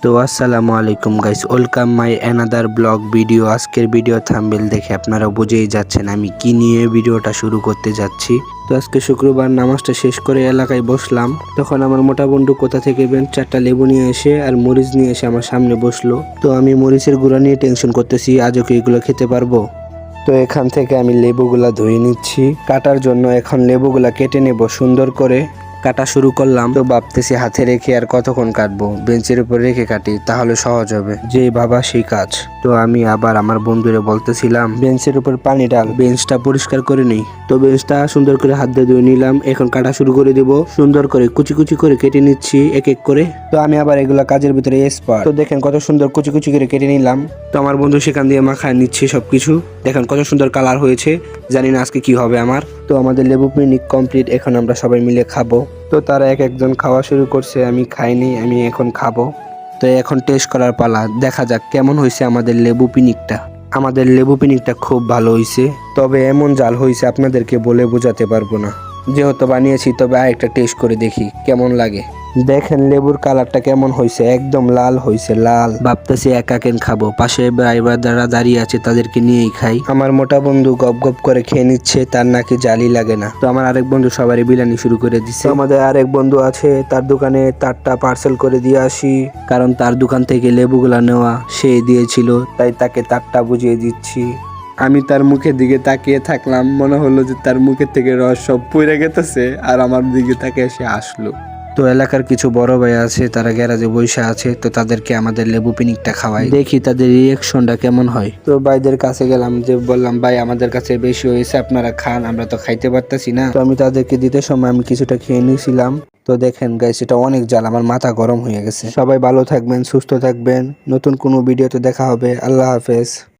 তো আসসালামু আলাইকুম guys welcome my another blog video আজকের ভিডিও থাম্বেল দেখে আপনারা বুঝেই যাচ্ছেন আমি কি নিয়ে ভিডিওটা শুরু করতে যাচ্ছি। তো আজকে শুক্রবার নামাজটা শেষ করে এলাকায় বসলাম। তখন আমার মোটা বন্ধু কোথা থেকে বেন, চারটা লেবু নিয়ে এসে আর মরিচ নিয়ে এসে আমার সামনে বসল। তো আমি মরিচের গুঁড়া নিয়ে টেনশন করতেছি, আজও কি এগুলো খেতে পারব? তো এখান থেকে আমি লেবুগুলা ধুয়ে নিচ্ছি। কাটার জন্য এখন লেবুগুলা কেটে নেব সুন্দর করে। কাটা শুরু করলাম। তো ভাবতেছি হাতে রেখে আর কতক্ষণ কাটবো? বেঞ্চের উপর রেখে কাটি, তাহলে সহজ হবে। যে বাবা সেই কাজ। তো আমি আবার আমার বন্ধুরে বলতেছিলাম, বেঞ্চের উপর পানি ডাল বেঞ্চটা পরিষ্কার করে নেই। তো বেঞ্চটা সুন্দর করে হাত দিয়ে ধুয়ে নিলাম, এখন কাটা শুরু করে দেব। সুন্দর করে কুচি কুচি করে কেটে নিচ্ছি, এক এক করে। তো আমি আবার এগুলা কাজের ভিতরে এক্সপার্ট তো দেখেন কত সুন্দর কুচি কুচি করে কেটে নিলাম। তো আমার বন্ধু সেখান দিয়ে মাখায় নিচ্ছে সবকিছু। দেখেন কত সুন্দর কালার হয়েছে। জানি না আজকে কি হবে আমার। তো আমাদের লেবু পিকনিক কমপ্লিট এখন আমরা সবাই মিলে খাব। তো তারা এক একজন খাওয়া শুরু করছে, আমি খাইনি, আমি এখন খাব। তো এখন টেস্ট করার পালা, দেখা যাক কেমন হয়েছে আমাদের লেবু পিনিকটা আমাদের লেবু পিনিকটা খুব ভালো হয়েছে তবে এমন জাল হয়েছে আপনাদেরকে বলে বোঝাতে পারব না। যেহেতু বানিয়েছি, তবে আরেকটা টেস্ট করে দেখি, কেমন লাগে। দেখেন লেবুর কালারটা কেমন হয়েছে? একদম লাল হয়েছে, লাল। ভাবতেছি একা কেন খাব? পাশে ভাই যারা দাঁড়িয়ে আছে, তাদেরকে নিয়েই খাই। আমার মোটা বন্ধু গপ গপ করে খেয়ে নিচ্ছে, তার নাকি জালি লাগে না। তো আমার আরেক বন্ধু সবারই বিলানি শুরু করে দিচ্ছে আমাদের আরেক বন্ধু আছে, তার দোকানে তারটা পার্সেল করে দিয়ে আসি। কারণ তার দোকান থেকে লেবুগুলা নেওয়া সে দিয়েছিল, তাই তাকে তারটা বুঝিয়ে দিচ্ছি। আমি তার মুখের দিকে তাকিয়ে থাকলাম, মনে হলো যে তার মুখের থেকে রস সব পড়ে গেতেছে, আর আমার দিকে তাকে এসে আসলো। তো এলাকার কিছু বড় ভাই আছে, তারা গ্যারাজে বসে আছে, তো তাদেরকে আমাদের লেবু পিনিকটা খাওয়াই। দেখি তাদের রিয়েকশনটা কেমন হয়। তো ভাইদের কাছে গেলাম, যে বললাম, ভাই, আমাদের কাছে বেশি হয়েছে, আপনারা খান, আমরা তো খাইতে পারতেছি না। তো আমি তাদেরকে দিতে সময় আমি কিছুটা খেয়ে নিয়েছিলাম তো দেখেন গাইস এটা অনেক জাল আমার মাথা গরম হয়ে গেছে। সবাই ভালো থাকবেন, সুস্থ থাকবেন। নতুন কোনো ভিডিওতে দেখা হবে। আল্লাহ হাফেজ।